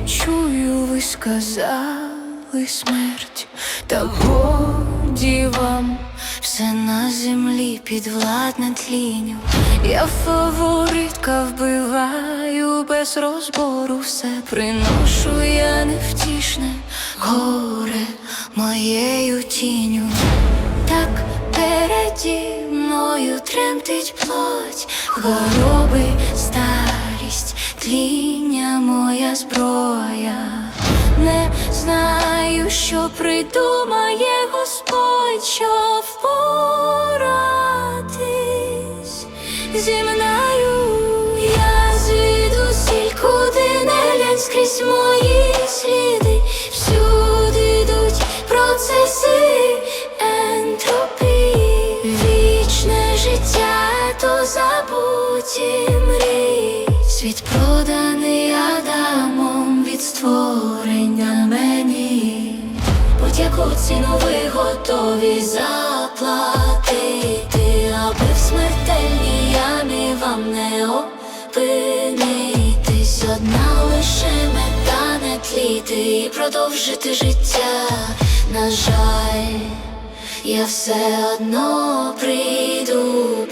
чую, ви сказали смерть, та годі вам все на землі підвладне тлінню. Я фаворитка вбиваю без розбору, все приношу я невтішне горе моєю тінню. Так переді мною тремтить плоть, хвороби, старість, тління зброя. Не знаю, що придумає Господь, що впоратись зі мною. Я звідусіль, куди не глянь скрізь мої сліди, всюди йдуть процеси ентропії, вічне життя, то забуті мрії, світ від створення мені. Будь-яку ціну ви готові заплатити, аби в смертельній ямі вам не опинитись. Одна лише мета не тліти і продовжити життя. На жаль, я все одно прийду.